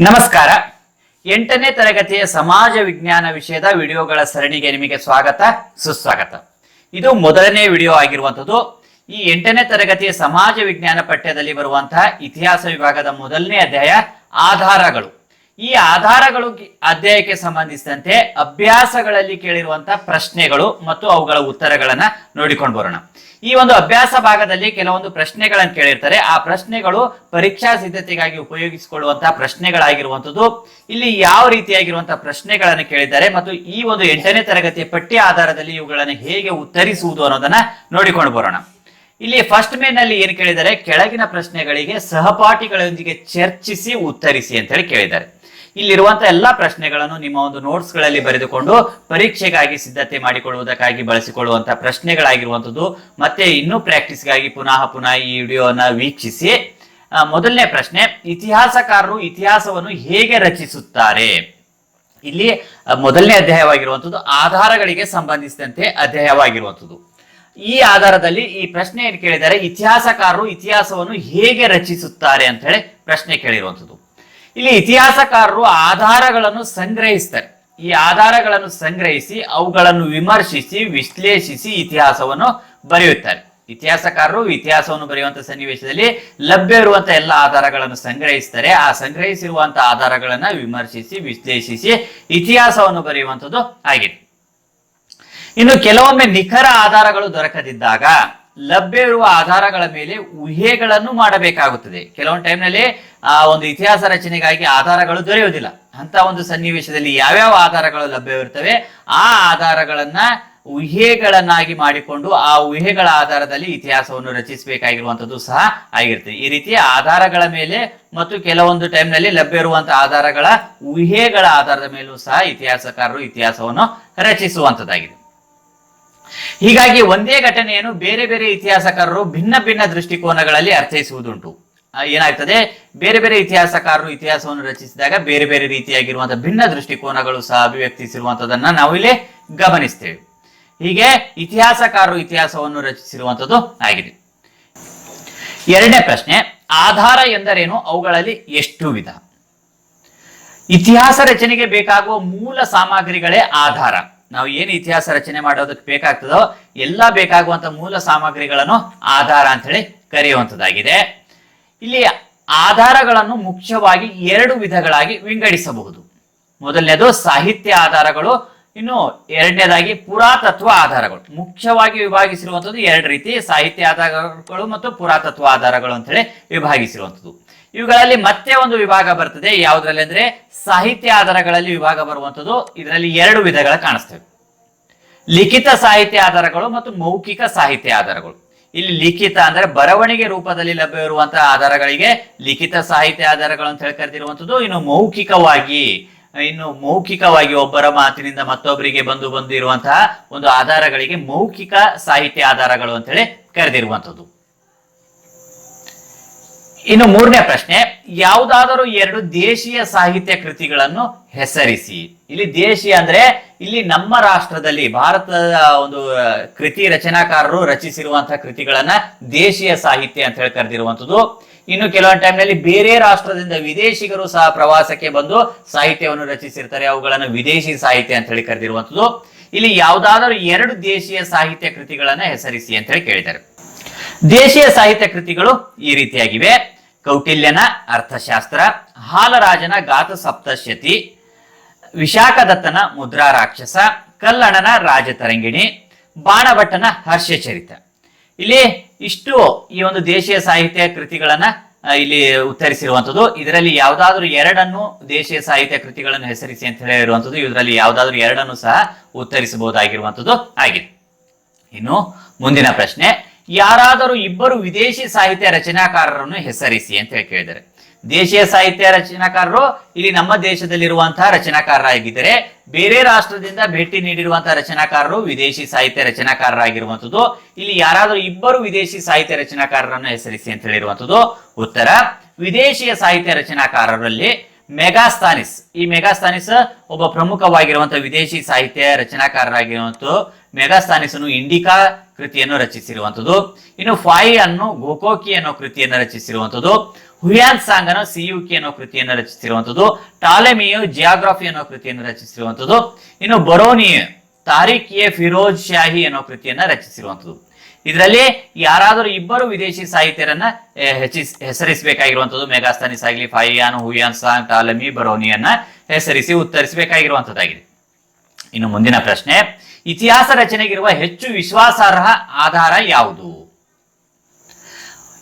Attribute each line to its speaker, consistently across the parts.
Speaker 1: ನಮಸ್ಕಾರ. ಎಂಟನೇ ತರಗತಿಯ ಸಮಾಜ ವಿಜ್ಞಾನ ವಿಷಯದ ವಿಡಿಯೋಗಳ ಸರಣಿಗೆ ನಿಮಗೆ ಸ್ವಾಗತ, ಸುಸ್ವಾಗತ. ಇದು ಮೊದಲನೇ ವಿಡಿಯೋ ಆಗಿರುವಂಥದ್ದು. ಈ ಎಂಟನೇ ತರಗತಿಯ ಸಮಾಜ ವಿಜ್ಞಾನ ಪಠ್ಯದಲ್ಲಿ ಬರುವಂತಹ ಇತಿಹಾಸ ವಿಭಾಗದ ಮೊದಲನೇ ಅಧ್ಯಾಯ ಆಧಾರಗಳು. ಈ ಆಧಾರಗಳು ಅಧ್ಯಾಯಕ್ಕೆ ಸಂಬಂಧಿಸಿದಂತೆ ಅಭ್ಯಾಸಗಳಲ್ಲಿ ಕೇಳಿರುವಂತಹ ಪ್ರಶ್ನೆಗಳು ಮತ್ತು ಅವುಗಳ ಉತ್ತರಗಳನ್ನ ನೋಡಿಕೊಂಡು ಬರೋಣ. ಈ ಒಂದು ಅಭ್ಯಾಸ ಭಾಗದಲ್ಲಿ ಕೆಲವೊಂದು ಪ್ರಶ್ನೆಗಳನ್ನು ಕೇಳಿರ್ತಾರೆ. ಆ ಪ್ರಶ್ನೆಗಳು ಪರೀಕ್ಷಾ ಸಿದ್ಧತೆಗಾಗಿ ಉಪಯೋಗಿಸಿಕೊಳ್ಳುವಂತಹ ಪ್ರಶ್ನೆಗಳಾಗಿರುವಂತದ್ದು ಇಲ್ಲಿ ಯಾವ ರೀತಿಯಾಗಿರುವಂತಹ ಪ್ರಶ್ನೆಗಳನ್ನು ಕೇಳಿದ್ದಾರೆ ಮತ್ತು ಈ ಒಂದು ಎಂಟನೇ ತರಗತಿಯ ಪಟ್ಟಿ ಆಧಾರದಲ್ಲಿ ಇವುಗಳನ್ನು ಹೇಗೆ ಉತ್ತರಿಸುವುದು ಅನ್ನೋದನ್ನ ನೋಡಿಕೊಂಡು ಬರೋಣ. ಇಲ್ಲಿ ಫಸ್ಟ್ ಮೇನ್ನಲ್ಲಿ ಏನ್ ಕೇಳಿದ್ದಾರೆ? ಕೆಳಗಿನ ಪ್ರಶ್ನೆಗಳಿಗೆ ಸಹಪಾಠಿಗಳೊಂದಿಗೆ ಚರ್ಚಿಸಿ ಉತ್ತರಿಸಿ ಅಂತ ಹೇಳಿ ಕೇಳಿದ್ದಾರೆ. ಇಲ್ಲಿರುವಂತಹ ಎಲ್ಲಾ ಪ್ರಶ್ನೆಗಳನ್ನು ನಿಮ್ಮ ಒಂದು ನೋಟ್ಸ್ಗಳಲ್ಲಿ ಬರೆದುಕೊಂಡು ಪರೀಕ್ಷೆಗಾಗಿ ಸಿದ್ಧತೆ ಮಾಡಿಕೊಳ್ಳುವುದಕ್ಕಾಗಿ ಬಳಸಿಕೊಳ್ಳುವಂತಹ ಪ್ರಶ್ನೆಗಳಾಗಿರುವಂತದ್ದು ಮತ್ತೆ ಇನ್ನೂ ಪ್ರಾಕ್ಟೀಸ್ಗಾಗಿ ಪುನಃ ಪುನಃ ಈ ವಿಡಿಯೋನ ವೀಕ್ಷಿಸಿ. ಮೊದಲನೇ ಪ್ರಶ್ನೆ, ಇತಿಹಾಸಕಾರರು ಇತಿಹಾಸವನ್ನು ಹೇಗೆ ರಚಿಸುತ್ತಾರೆ? ಇಲ್ಲಿ ಮೊದಲನೇ ಅಧ್ಯಾಯವಾಗಿರುವಂಥದ್ದು, ಆಧಾರಗಳಿಗೆ ಸಂಬಂಧಿಸಿದಂತೆ ಅಧ್ಯಾಯವಾಗಿರುವಂಥದ್ದು. ಈ ಆಧಾರದಲ್ಲಿ ಈ ಪ್ರಶ್ನೆ ಏನು ಕೇಳಿದ್ದಾರೆ ಇತಿಹಾಸಕಾರರು ಇತಿಹಾಸವನ್ನು ಹೇಗೆ ರಚಿಸುತ್ತಾರೆ ಅಂತ ಹೇಳಿ ಪ್ರಶ್ನೆ ಕೇಳಿರುವಂಥದ್ದು. ಇಲ್ಲಿ ಇತಿಹಾಸಕಾರರು ಆಧಾರಗಳನ್ನು ಸಂಗ್ರಹಿಸ್ತಾರೆ. ಈ ಆಧಾರಗಳನ್ನು ಸಂಗ್ರಹಿಸಿ ಅವುಗಳನ್ನು ವಿಮರ್ಶಿಸಿ, ವಿಶ್ಲೇಷಿಸಿ ಇತಿಹಾಸವನ್ನು ಬರೆಯುತ್ತಾರೆ. ಇತಿಹಾಸಕಾರರು ಇತಿಹಾಸವನ್ನು ಬರೆಯುವಂತ ಸನ್ನಿವೇಶದಲ್ಲಿ ಲಭ್ಯ ಇರುವಂತಹ ಎಲ್ಲ ಆಧಾರಗಳನ್ನು ಸಂಗ್ರಹಿಸ್ತಾರೆ. ಆ ಸಂಗ್ರಹಿಸಿರುವಂತಹ ಆಧಾರಗಳನ್ನ ವಿಮರ್ಶಿಸಿ, ವಿಶ್ಲೇಷಿಸಿ ಇತಿಹಾಸವನ್ನು ಬರೆಯುವಂಥದ್ದು ಆಗಿದೆ. ಇನ್ನು ಕೆಲವೊಮ್ಮೆ ನಿಖರ ಆಧಾರಗಳು ದೊರಕದಿದ್ದಾಗ ಲಭ್ಯ ಇರುವ ಆಧಾರಗಳ ಮೇಲೆ ಊಹೆಗಳನ್ನು ಮಾಡಬೇಕಾಗುತ್ತದೆ. ಕೆಲವೊಂದು ಟೈಮ್ನಲ್ಲಿ ಆ, ಒಂದು ಇತಿಹಾಸ ರಚನೆಗಾಗಿ ಆಧಾರಗಳು ದೊರೆಯುವುದಿಲ್ಲ. ಅಂತ ಒಂದು ಸನ್ನಿವೇಶದಲ್ಲಿ ಯಾವ್ಯಾವ ಆಧಾರಗಳು ಲಭ್ಯವಿರ್ತವೆ, ಆ ಆಧಾರಗಳನ್ನ ಊಹೆಗಳನ್ನಾಗಿ ಮಾಡಿಕೊಂಡು ಆ ಊಹೆಗಳ ಆಧಾರದಲ್ಲಿ ಇತಿಹಾಸವನ್ನು ರಚಿಸಬೇಕಾಗಿರುವಂತದ್ದು ಸಹ ಆಗಿರ್ತದೆ ಈ ರೀತಿಯ ಆಧಾರಗಳ ಮೇಲೆ ಮತ್ತು ಕೆಲವೊಂದು ಟೈಮ್ನಲ್ಲಿ ಲಭ್ಯ ಇರುವಂತಹ ಆಧಾರಗಳ ಊಹೆಗಳ ಆಧಾರದ ಮೇಲೂ ಸಹ ಇತಿಹಾಸಕಾರರು ಇತಿಹಾಸವನ್ನು ರಚಿಸುವಂತದ್ದಾಗಿದೆ ಹೀಗಾಗಿ ಒಂದೇ ಘಟನೆಯನ್ನು ಬೇರೆ ಬೇರೆ ಇತಿಹಾಸಕಾರರು ಭಿನ್ನ ಭಿನ್ನ ದೃಷ್ಟಿಕೋನಗಳಲ್ಲಿ ಅರ್ಥೈಸುವುದುಂಟು. ಏನಾಗ್ತದೆ? ಬೇರೆ ಬೇರೆ ಇತಿಹಾಸಕಾರರು ಇತಿಹಾಸವನ್ನು ರಚಿಸಿದಾಗ ಬೇರೆ ಬೇರೆ ರೀತಿಯಾಗಿರುವಂತಹ ಭಿನ್ನ ದೃಷ್ಟಿಕೋನಗಳು ಸಹ ಅಭಿವ್ಯಕ್ತಿಸಿರುವಂತದನ್ನ ನಾವು ಇಲ್ಲಿ ಗಮನಿಸ್ತೇವೆ. ಹೀಗೆ ಇತಿಹಾಸಕಾರರು ಇತಿಹಾಸವನ್ನು ರಚಿಸಿರುವಂತದ್ದು ಆಗಿದೆ. ಎರಡನೇ ಪ್ರಶ್ನೆ, ಆಧಾರ ಎಂದರೇನು? ಅವುಗಳಲ್ಲಿ ಎಷ್ಟು ವಿಧ? ಇತಿಹಾಸ ರಚನೆಗೆ ಬೇಕಾಗುವ ಮೂಲ ಸಾಮಗ್ರಿಗಳೇ ಆಧಾರ. ನಾವು ಏನು ಇತಿಹಾಸ ರಚನೆ ಮಾಡೋದಕ್ಕೆ ಬೇಕಾಗ್ತದೋ ಎಲ್ಲ ಬೇಕಾಗುವಂತ ಮೂಲ ಸಾಮಗ್ರಿಗಳನ್ನು ಆಧಾರ ಅಂತ ಹೇಳಿ ಕರೆಯುವಂತದ್ದಾಗಿದೆ ಇಲ್ಲಿ ಆಧಾರಗಳನ್ನು ಮುಖ್ಯವಾಗಿ ಎರಡು ವಿಧಗಳಾಗಿ ವಿಂಗಡಿಸಬಹುದು. ಮೊದಲನೇದು ಸಾಹಿತ್ಯ ಆಧಾರಗಳು, ಇನ್ನು ಎರಡನೇದಾಗಿ ಪುರಾತತ್ವ ಆಧಾರಗಳು. ಮುಖ್ಯವಾಗಿ ವಿಭಾಗಿಸಿರುವಂಥದ್ದು ಎರಡು ರೀತಿ, ಸಾಹಿತ್ಯ ಆಧಾರಗಳು ಮತ್ತು ಪುರಾತತ್ವ ಆಧಾರಗಳು ಅಂತ ಹೇಳಿ ವಿಭಾಗಿಸಿರುವಂತದ್ದು ಇವುಗಳಲ್ಲಿ ಮತ್ತೆ ಒಂದು ವಿಭಾಗ ಬರ್ತದೆ. ಯಾವುದ್ರಲ್ಲಿ ಅಂದ್ರೆ ಸಾಹಿತ್ಯ ಆಧಾರಗಳಲ್ಲಿ ವಿಭಾಗ ಬರುವಂತದ್ದು ಇದರಲ್ಲಿ ಎರಡು ವಿಧಗಳ ಕಾಣಿಸ್ತವೆ. ಲಿಖಿತ ಸಾಹಿತ್ಯ ಆಧಾರಗಳು ಮತ್ತು ಮೌಖಿಕ ಸಾಹಿತ್ಯ ಆಧಾರಗಳು. ಇಲ್ಲಿ ಲಿಖಿತ ಅಂದ್ರೆ ಬರವಣಿಗೆ ರೂಪದಲ್ಲಿ ಲಭ್ಯವಿರುವಂತಹ ಆಧಾರಗಳಿಗೆ ಲಿಖಿತ ಸಾಹಿತ್ಯ ಆಧಾರಗಳು ಅಂತ ಹೇಳಿ ಕರೆದಿರುವಂತದ್ದು ಇನ್ನು ಮೌಖಿಕವಾಗಿ ಇನ್ನು ಮೌಖಿಕವಾಗಿ ಒಬ್ಬರ ಮಾತಿನಿಂದ ಮತ್ತೊಬ್ಬರಿಗೆ ಬಂದು ಬಂದಿರುವಂತಹ ಒಂದು ಆಧಾರಗಳಿಗೆ ಮೌಖಿಕ ಸಾಹಿತ್ಯ ಆಧಾರಗಳು ಅಂತ ಹೇಳಿ ಕರೆದಿರುವಂತದ್ದು ಇನ್ನು ಮೂರನೇ ಪ್ರಶ್ನೆ, ಯಾವುದಾದರೂ ಎರಡು ದೇಶೀಯ ಸಾಹಿತ್ಯ ಕೃತಿಗಳನ್ನು ಹೆಸರಿಸಿ. ಇಲ್ಲಿ ದೇಶೀಯ ಅಂದ್ರೆ ಇಲ್ಲಿ ನಮ್ಮ ರಾಷ್ಟ್ರದಲ್ಲಿ ಭಾರತದ ಒಂದು ಕೃತಿ ರಚನಾಕಾರರು ರಚಿಸಿರುವಂತಹ ಕೃತಿಗಳನ್ನ ದೇಶೀಯ ಸಾಹಿತ್ಯ ಅಂತ ಹೇಳಿ ಕರೆದಿರುವಂತದ್ದು ಇನ್ನು ಕೆಲವೊಂದು ಟೈಮ್ನಲ್ಲಿ ಬೇರೆ ರಾಷ್ಟ್ರದಿಂದ ವಿದೇಶಿಗರು ಸಹ ಪ್ರವಾಸಕ್ಕೆ ಬಂದು ಸಾಹಿತ್ಯವನ್ನು ರಚಿಸಿರ್ತಾರೆ, ಅವುಗಳನ್ನು ವಿದೇಶಿ ಸಾಹಿತ್ಯ ಅಂತ ಹೇಳಿ ಕರೆದಿರುವಂತದ್ದು ಇಲ್ಲಿ ಯಾವುದಾದರೂ ಎರಡು ದೇಶೀಯ ಸಾಹಿತ್ಯ ಕೃತಿಗಳನ್ನ ಹೆಸರಿಸಿ ಅಂತ ಹೇಳಿ ಕೇಳಿದ್ದಾರೆ. ದೇಶೀಯ ಸಾಹಿತ್ಯ ಕೃತಿಗಳು ಈ ರೀತಿಯಾಗಿವೆ. ಕೌಟಿಲ್ಯನ ಅರ್ಥಶಾಸ್ತ್ರ, ಹಾಲರಾಜನ ಗಾತ ಸಪ್ತಶತಿ, ವಿಶಾಖದತ್ತನ ಮುದ್ರಾ ರಾಕ್ಷಸ, ಕಲ್ಲಣನ ರಾಜತರಂಗಿಣಿ, ಬಾಣಭಟ್ಟನ ಹರ್ಷಚರಿತ ಇಲ್ಲಿ ಇಷ್ಟು ಈ ಒಂದು ದೇಶೀಯ ಸಾಹಿತ್ಯ ಕೃತಿಗಳನ್ನ ಇಲ್ಲಿ ಉತ್ತರಿಸಿರುವಂಥದ್ದು. ಇದರಲ್ಲಿ ಯಾವುದಾದ್ರೂ ಎರಡನ್ನು ದೇಶೀಯ ಸಾಹಿತ್ಯ ಕೃತಿಗಳನ್ನು ಹೆಸರಿಸಿ ಅಂತ ಹೇಳಿರುವಂಥದ್ದು. ಇದರಲ್ಲಿ ಯಾವುದಾದ್ರೂ ಎರಡನ್ನು ಸಹ ಉತ್ತರಿಸಬಹುದಾಗಿರುವಂಥದ್ದು ಆಗಿದೆ. ಇನ್ನು ಮುಂದಿನ ಪ್ರಶ್ನೆ. ಯಾರಾದರೂ ಇಬ್ಬರು ವಿದೇಶಿ ಸಾಹಿತ್ಯ ರಚನಾಕಾರರನ್ನು ಹೆಸರಿಸಿ ಅಂತ ಹೇಳಿ ಕೇಳಿದರೆ ದೇಶೀಯ ಸಾಹಿತ್ಯ ರಚನಾಕಾರರು ಇಲ್ಲಿ ನಮ್ಮ ದೇಶದಲ್ಲಿರುವಂತಹ ರಚನಾಕಾರರಾಗಿದ್ದರೆ, ಬೇರೆ ರಾಷ್ಟ್ರದಿಂದ ಭೇಟಿ ನೀಡಿರುವಂತಹ ರಚನಾಕಾರರು ವಿದೇಶಿ ಸಾಹಿತ್ಯ ರಚನಾಕಾರರಾಗಿರುವಂಥದ್ದು. ಇಲ್ಲಿ ಯಾರಾದರೂ ಇಬ್ಬರು ವಿದೇಶಿ ಸಾಹಿತ್ಯ ರಚನಾಕಾರರನ್ನು ಹೆಸರಿಸಿ ಅಂತ ಹೇಳಿರುವಂಥದ್ದು. ಉತ್ತರ, ವಿದೇಶಿಯ ಸಾಹಿತ್ಯ ರಚನಾಕಾರರಲ್ಲಿ ಮೆಗಾಸ್ತಾನಿಸ್. ಈ ಮೆಗಾಸ್ತಾನಿಸ್ ಒಬ್ಬ ಪ್ರಮುಖವಾಗಿರುವಂತಹ ವಿದೇಶಿ ಸಾಹಿತ್ಯ ರಚನಾಕಾರರಾಗಿರುವಂತಹ ಮೆಗಾಸ್ತಾನಿಸನು ಇಂಡಿಕಾ ಕೃತಿಯನ್ನು ರಚಿಸಿರುವಂತದ್ದು ಇನ್ನು ಫಾಯಿ ಅನ್ನು ಗೋಕೋಕಿ ಅನ್ನೋ ಕೃತಿಯನ್ನು ರಚಿಸಿರುವಂತದ್ದು ಹುಯಾನ್ ಸಾಂಗ್ ಅನ್ನೋ ಸಿಯುಕಿ ಅನ್ನೋ ಕೃತಿಯನ್ನು ರಚಿಸಿರುವಂತದ್ದು ಟಾಲೆಮಿಯು ಜಿಯಾಗ್ರಫಿ ಅನ್ನೋ ಕೃತಿಯನ್ನು ರಚಿಸಿರುವಂತದ್ದು ಇನ್ನು ಬರೋನಿ ತಾರಿಕ್ ಎ ಫಿರೋಜ್ ಶಾಹಿ ಅನ್ನೋ ಕೃತಿಯನ್ನ ರಚಿಸಿರುವಂತದ್ದು ಇದರಲ್ಲಿ ಯಾರಾದರೂ ಇಬ್ಬರು ವಿದೇಶಿ ಸಾಹಿತ್ಯರನ್ನ ಹೆಚ್ಚಿಸ್ ಹೆಸರಿಸಬೇಕಾಗಿರುವಂತದ್ದು ಮೆಗಾಸ್ತಾನಿಸ್ ಆಗಲಿ ಫೈಯಾನ್, ಹುಯಾನ್ ಸಾಂಗ್, ಟಾಲಮಿ, ಬರೋನಿಯನ್ನ ಹೆಸರಿಸಿ ಉತ್ತರಿಸಬೇಕಾಗಿರುವಂತದ್ದಾಗಿದೆ ಇನ್ನು ಮುಂದಿನ ಪ್ರಶ್ನೆ ಇತಿಹಾಸ ರಚನೆಗಿರುವ ಹೆಚ್ಚು ವಿಶ್ವಾಸಾರ್ಹ ಆಧಾರ ಯಾವುದು?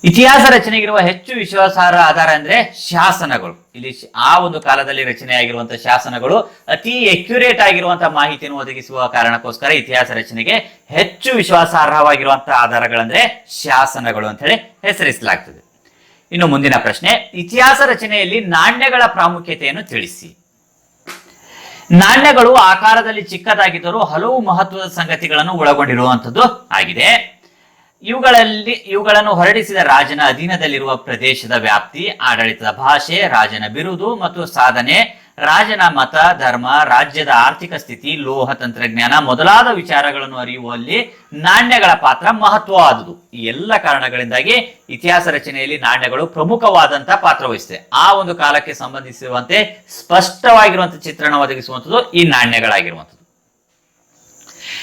Speaker 1: ಇತಿಹಾಸ ರಚನೆಗಿರುವ ಹೆಚ್ಚು ವಿಶ್ವಾಸಾರ್ಹ ಆಧಾರ ಅಂದ್ರೆ ಶಾಸನಗಳು. ಇಲ್ಲಿ ಆ ಒಂದು ಕಾಲದಲ್ಲಿ ರಚನೆಯಾಗಿರುವಂತಹ ಶಾಸನಗಳು ಅತಿ ಅಕ್ಯುರೇಟ್ ಆಗಿರುವಂತಹ ಮಾಹಿತಿಯನ್ನು ಒದಗಿಸುವ ಕಾರಣಕ್ಕೋಸ್ಕರ ಇತಿಹಾಸ ರಚನೆಗೆ ಹೆಚ್ಚು ವಿಶ್ವಾಸಾರ್ಹವಾಗಿರುವಂತಹ ಆಧಾರಗಳಂದ್ರೆ ಶಾಸನಗಳು ಅಂತ ಹೇಳಿ ಹೆಸರಿಸಲಾಗ್ತದೆ. ಇನ್ನು ಮುಂದಿನ ಪ್ರಶ್ನೆ, ಇತಿಹಾಸ ರಚನೆಯಲ್ಲಿ ನಾಣ್ಯಗಳ ಪ್ರಾಮುಖ್ಯತೆಯನ್ನು ತಿಳಿಸಿ. ನಾಣ್ಯಗಳು ಆಕಾರದಲ್ಲಿ ಚಿಕ್ಕದಾಗಿದ್ದರೂ ಹಲವು ಮಹತ್ವದ ಸಂಗತಿಗಳನ್ನು ಒಳಗೊಂಡಿರುವಂಥದ್ದು ಆಗಿದೆ. ಇವುಗಳಲ್ಲಿ, ಇವುಗಳನ್ನು ಹೊರಡಿಸಿದ ರಾಜನ ಅಧೀನದಲ್ಲಿರುವ ಪ್ರದೇಶದ ವ್ಯಾಪ್ತಿ, ಆಡಳಿತದ ಭಾಷೆ, ರಾಜನ ಬಿರುದು ಮತ್ತು ಸಾಧನೆ ರಾಜನ ಮತ, ಧರ್ಮ, ರಾಜ್ಯದ ಆರ್ಥಿಕ ಸ್ಥಿತಿ, ಲೋಹ ತಂತ್ರಜ್ಞಾನ ಮೊದಲಾದ ವಿಚಾರಗಳನ್ನು ಅರಿಯುವಲ್ಲಿ ನಾಣ್ಯಗಳ ಪಾತ್ರ ಮಹತ್ವವಾದುದು. ಈ ಎಲ್ಲ ಕಾರಣಗಳಿಂದಾಗಿ ಇತಿಹಾಸ ರಚನೆಯಲ್ಲಿ ನಾಣ್ಯಗಳು ಪ್ರಮುಖವಾದಂತಹ ಪಾತ್ರ ವಹಿಸಿದೆ ಆ ಒಂದು ಕಾಲಕ್ಕೆ ಸಂಬಂಧಿಸಿರುವಂತೆ ಸ್ಪಷ್ಟವಾಗಿರುವಂತಹ ಚಿತ್ರಣ ಒದಗಿಸುವಂಥದ್ದು ಈ ನಾಣ್ಯಗಳಾಗಿರುವಂಥದ್ದು.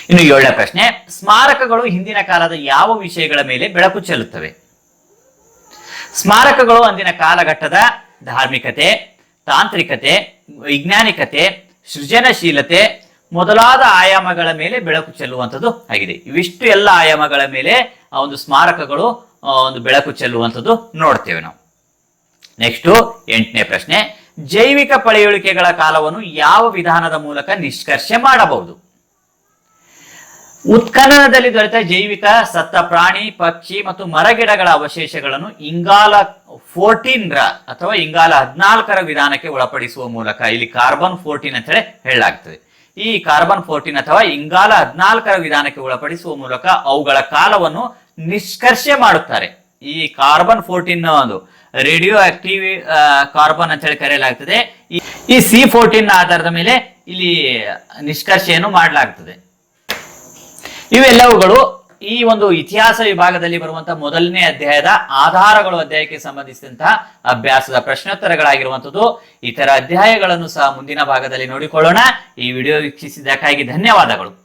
Speaker 1: ಇನ್ನು ಏಳನೇ ಪ್ರಶ್ನೆ, ಸ್ಮಾರಕಗಳು ಹಿಂದಿನ ಕಾಲದ ಯಾವ ವಿಷಯಗಳ ಮೇಲೆ ಬೆಳಕು ಚೆಲ್ಲುತ್ತವೆ? ಸ್ಮಾರಕಗಳು ಅಂದಿನ ಕಾಲಘಟ್ಟದ ಧಾರ್ಮಿಕತೆ ತಾಂತ್ರಿಕತೆ, ವೈಜ್ಞಾನಿಕತೆ, ಸೃಜನಶೀಲತೆ ಮೊದಲಾದ ಆಯಾಮಗಳ ಮೇಲೆ ಬೆಳಕು ಚೆಲ್ಲುವಂಥದ್ದು ಆಗಿದೆ. ಇವಿಷ್ಟು ಎಲ್ಲ ಆಯಾಮಗಳ ಮೇಲೆ ಆ ಒಂದು ಸ್ಮಾರಕಗಳು ಒಂದು ಬೆಳಕು ಚೆಲ್ಲುವಂಥದ್ದು ನೋಡ್ತೇವೆ ನಾವು. ನೆಕ್ಸ್ಟು ಎಂಟನೇ ಪ್ರಶ್ನೆ, ಜೈವಿಕ ಪಳೆಯುಳಿಕೆಗಳ ಕಾಲವನ್ನು ಯಾವ ವಿಧಾನದ ಮೂಲಕ ನಿಷ್ಕರ್ಷೆ ಮಾಡಬಹುದು? ಉತ್ಖನನದಲ್ಲಿ ದೊರೆತ ಜೈವಿಕ ಸತ್ತ ಪ್ರಾಣಿ, ಪಕ್ಷಿ ಮತ್ತು ಮರಗಿಡಗಳ ಅವಶೇಷಗಳನ್ನು ಇಂಗಾಲ ಫೋರ್ಟೀನ್ ರ ಅಥವಾ ಇಂಗಾಲ ಹದಿನಾಲ್ಕರ ವಿಧಾನಕ್ಕೆ ಒಳಪಡಿಸುವ ಮೂಲಕ ಇಲ್ಲಿ ಕಾರ್ಬನ್ ಫೋರ್ಟೀನ್ ಅಂತ ಹೇಳಿ ಹೇಳಲಾಗ್ತದೆ. ಈ ಕಾರ್ಬನ್ ಫೋರ್ಟೀನ್ ಅಥವಾ ಇಂಗಾಲ ಹದಿನಾಲ್ಕರ ವಿಧಾನಕ್ಕೆ ಒಳಪಡಿಸುವ ಮೂಲಕ ಅವುಗಳ ಕಾಲವನ್ನು ನಿಷ್ಕರ್ಷೆ ಮಾಡುತ್ತಾರೆ. ಈ ಕಾರ್ಬನ್ ಫೋರ್ಟೀನ್ ಒಂದು ರೇಡಿಯೋ ಆಕ್ಟಿವ್ ಕಾರ್ಬನ್ ಅಂತ ಹೇಳಿ ಕರೆಯಲಾಗ್ತದೆ. ಈ ಸಿ ಫೋರ್ಟೀನ್ ಆಧಾರದ ಮೇಲೆ ಇಲ್ಲಿ ನಿಷ್ಕರ್ಷೆಯನ್ನು ಮಾಡಲಾಗ್ತದೆ. ಇವೆಲ್ಲವುಗಳು ಈ ಒಂದು ಇತಿಹಾಸ ವಿಭಾಗದಲ್ಲಿ ಬರುವಂತಹ ಮೊದಲನೇ ಅಧ್ಯಾಯದ ಆಧಾರಗಳು ಅಧ್ಯಾಯಕ್ಕೆ ಸಂಬಂಧಿಸಿದಂತಹ ಅಭ್ಯಾಸದ ಪ್ರಶ್ನೋತ್ತರಗಳಾಗಿರುವಂತದ್ದು ಇತರ ಅಧ್ಯಾಯಗಳನ್ನು ಸಹ ಮುಂದಿನ ಭಾಗದಲ್ಲಿ ನೋಡಿಕೊಳ್ಳೋಣ. ಈ ವಿಡಿಯೋ ವೀಕ್ಷಿಸಿದ್ದಕ್ಕಾಗಿ ಧನ್ಯವಾದಗಳು.